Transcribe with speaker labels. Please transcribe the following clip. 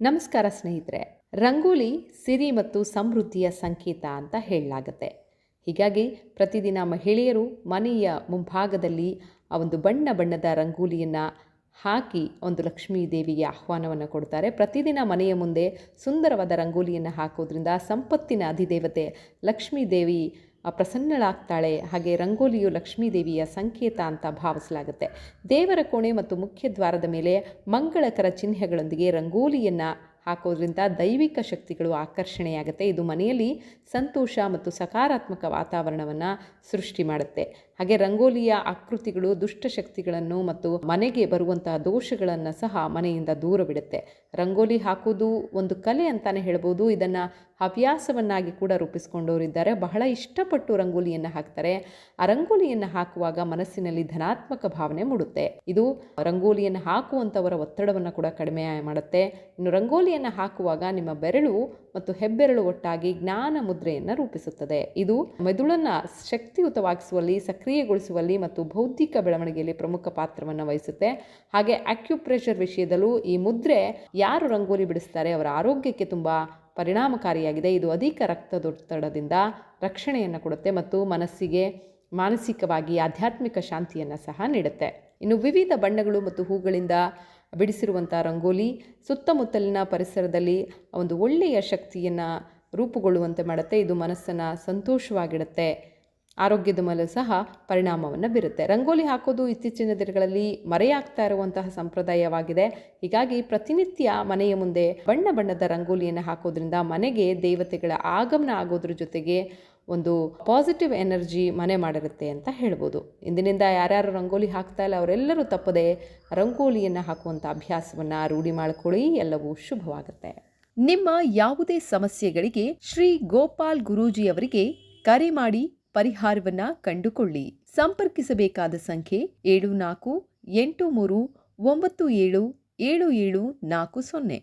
Speaker 1: ನಮಸ್ಕಾರ ಸ್ನೇಹಿತರೆ, ರಂಗೋಲಿ ಸಿರಿ ಮತ್ತು ಸಮೃದ್ಧಿಯ ಸಂಕೇತ ಅಂತ ಹೇಳಲಾಗತ್ತೆ. ಹೀಗಾಗಿ ಪ್ರತಿದಿನ ಮಹಿಳೆಯರು ಮನೆಯ ಮುಂಭಾಗದಲ್ಲಿ ಆ ಒಂದು ಬಣ್ಣ ಬಣ್ಣದ ರಂಗೋಲಿಯನ್ನು ಹಾಕಿ ಒಂದು ಲಕ್ಷ್ಮೀ ದೇವಿಗೆ ಆಹ್ವಾನವನ್ನು ಕೊಡ್ತಾರೆ. ಪ್ರತಿದಿನ ಮನೆಯ ಮುಂದೆ ಸುಂದರವಾದ ರಂಗೋಲಿಯನ್ನು ಹಾಕೋದ್ರಿಂದ ಸಂಪತ್ತಿನ ಅಧಿದೇವತೆ ಲಕ್ಷ್ಮೀ ದೇವಿ ಪ್ರಸನ್ನಳಾಗ್ತಾಳೆ. ಹಾಗೆ ರಂಗೋಲಿಯು ಲಕ್ಷ್ಮೀ ದೇವಿಯ ಸಂಕೇತ ಅಂತ ಭಾವಿಸಲಾಗುತ್ತೆ. ದೇವರ ಕೋಣೆ ಮತ್ತು ಮುಖ್ಯ ದ್ವಾರದ ಮೇಲೆ ಮಂಗಳಕರ ಚಿಹ್ನೆಗಳೊಂದಿಗೆ ರಂಗೋಲಿಯನ್ನು ಹಾಕೋದ್ರಿಂದ ದೈವಿಕ ಶಕ್ತಿಗಳು ಆಕರ್ಷಣೆಯಾಗುತ್ತೆ. ಇದು ಮನೆಯಲ್ಲಿ ಸಂತೋಷ ಮತ್ತು ಸಕಾರಾತ್ಮಕ ವಾತಾವರಣವನ್ನು ಸೃಷ್ಟಿ ಮಾಡುತ್ತೆ. ಹಾಗೆ ರಂಗೋಲಿಯ ಆಕೃತಿಗಳು ದುಷ್ಟಶಕ್ತಿಗಳನ್ನು ಮತ್ತು ಮನೆಗೆ ಬರುವಂತಹ ದೋಷಗಳನ್ನು ಸಹ ಮನೆಯಿಂದ ದೂರ ಬಿಡುತ್ತೆ ರಂಗೋಲಿ ಹಾಕೋದು ಒಂದು ಕಲೆ ಅಂತಾನೆ ಹೇಳ್ಬೋದು. ಇದನ್ನು ಹವ್ಯಾಸವನ್ನಾಗಿ ಕೂಡ ರೂಪಿಸ್ಕೊಂಡವರಿದ್ದಾರೆ ಬಹಳ ಇಷ್ಟಪಟ್ಟು ರಂಗೋಲಿಯನ್ನು ಹಾಕ್ತಾರೆ. ಆ ರಂಗೋಲಿಯನ್ನು ಹಾಕುವಾಗ ಮನಸ್ಸಿನಲ್ಲಿ ಧನಾತ್ಮಕ ಭಾವನೆ ಮೂಡುತ್ತೆ. ಇದು ರಂಗೋಲಿಯನ್ನು ಹಾಕುವಂಥವರ ಒತ್ತಡವನ್ನು ಕೂಡ ಕಡಿಮೆ ಮಾಡುತ್ತೆ. ಇನ್ನು ರಂಗೋಲಿಯನ್ನು ಹಾಕುವಾಗ ನಿಮ್ಮ ಬೆರಳು ಮತ್ತು ಹೆಬ್ಬೆರಳು ಒಟ್ಟಾಗಿ ಜ್ಞಾನ ಮುದ್ರೆಯನ್ನು ರೂಪಿಸುತ್ತದೆ. ಇದು ಮೆದುಳನ್ನು ಶಕ್ತಿಯುತವಾಗಿಸುವಲ್ಲಿ ಸಕ್ರಿಯಗೊಳಿಸುವಲ್ಲಿ ಮತ್ತು ಭೌತಿಕ ಬೆಳವಣಿಗೆಯಲ್ಲಿ ಪ್ರಮುಖ ಪಾತ್ರವನ್ನು ವಹಿಸುತ್ತೆ. ಹಾಗೆ ಅಕ್ಯುಪ್ರೆಷರ್ ವಿಷಯದಲ್ಲೂ ಈ ಮುದ್ರೆ ಯಾರು ರಂಗೋಲಿ ಬಿಡಿಸ್ತಾರೆ ಅವರ ಆರೋಗ್ಯಕ್ಕೆ ತುಂಬ ಪರಿಣಾಮಕಾರಿಯಾಗಿದೆ. ಇದು ಅಧಿಕ ರಕ್ತದೊತ್ತಡದಿಂದ ರಕ್ಷಣೆಯನ್ನು ಕೊಡುತ್ತೆ ಮತ್ತು ಮನಸ್ಸಿಗೆ ಮಾನಸಿಕವಾಗಿ ಆಧ್ಯಾತ್ಮಿಕ ಶಾಂತಿಯನ್ನು ಸಹ ನೀಡುತ್ತೆ. ಇನ್ನು ವಿವಿಧ ಬಣ್ಣಗಳು ಮತ್ತು ಹೂಗಳಿಂದ ಬಿಡಿಸಿರುವಂಥ ರಂಗೋಲಿ ಸುತ್ತಮುತ್ತಲಿನ ಪರಿಸರದಲ್ಲಿ ಒಂದು ಒಳ್ಳೆಯ ಶಕ್ತಿಯನ್ನು ರೂಪುಗೊಳ್ಳುವಂತೆ ಮಾಡುತ್ತೆ. ಇದು ಮನಸ್ಸನ್ನು ಸಂತೋಷವಾಗಿಡುತ್ತೆ. ಆರೋಗ್ಯದ ಮೇಲೆ ಸಹ ಪರಿಣಾಮವನ್ನು ಬೀರುತ್ತೆ. ರಂಗೋಲಿ ಹಾಕೋದು ಇತ್ತೀಚಿನ ದಿನಗಳಲ್ಲಿ ಮರೆಯಾಗ್ತಾ ಇರುವಂತಹ ಸಂಪ್ರದಾಯವಾಗಿದೆ. ಹೀಗಾಗಿ ಪ್ರತಿನಿತ್ಯ ಮನೆಯ ಮುಂದೆ ಬಣ್ಣ ಬಣ್ಣದ ರಂಗೋಲಿಯನ್ನು ಹಾಕೋದ್ರಿಂದ ಮನೆಗೆ ದೇವತೆಗಳ ಆಗಮನ ಆಗೋದ್ರ ಜೊತೆಗೆ ಒಂದು ಪಾಸಿಟಿವ್ ಎನರ್ಜಿ ಮನೆ ಮಾಡಿರುತ್ತೆ ಅಂತ ಹೇಳ್ಬೋದು. ಇಂದಿನಿಂದ ಯಾರ್ಯಾರು ರಂಗೋಲಿ ಹಾಕ್ತಾ ಇಲ್ಲ, ಅವರೆಲ್ಲರೂ ತಪ್ಪದೆ ರಂಗೋಲಿಯನ್ನು ಹಾಕುವಂಥ ಅಭ್ಯಾಸವನ್ನು ರೂಢಿ ಮಾಡಿಕೊಳ್ಳಿ. ಎಲ್ಲವೂ ಶುಭವಾಗುತ್ತೆ.
Speaker 2: ನಿಮ್ಮ ಯಾವುದೇ ಸಮಸ್ಯೆಗಳಿಗೆ ಶ್ರೀ ಗೋಪಾಲ್ ಗುರೂಜಿಯವರಿಗೆ ಕರೆ ಮಾಡಿ ಪರಿಹಾರವನ್ನ ಕಂಡುಕೊಳ್ಳಿ. ಸಂಪರ್ಕಿಸಬೇಕಾದ ಸಂಖ್ಯೆ ಏಳು ನಾಲ್ಕು ಎಂಟು ಮೂರು ಒಂಬತ್ತು ಏಳು ಏಳು ಏಳು ನಾಲ್ಕು ಸೊನ್ನೆ.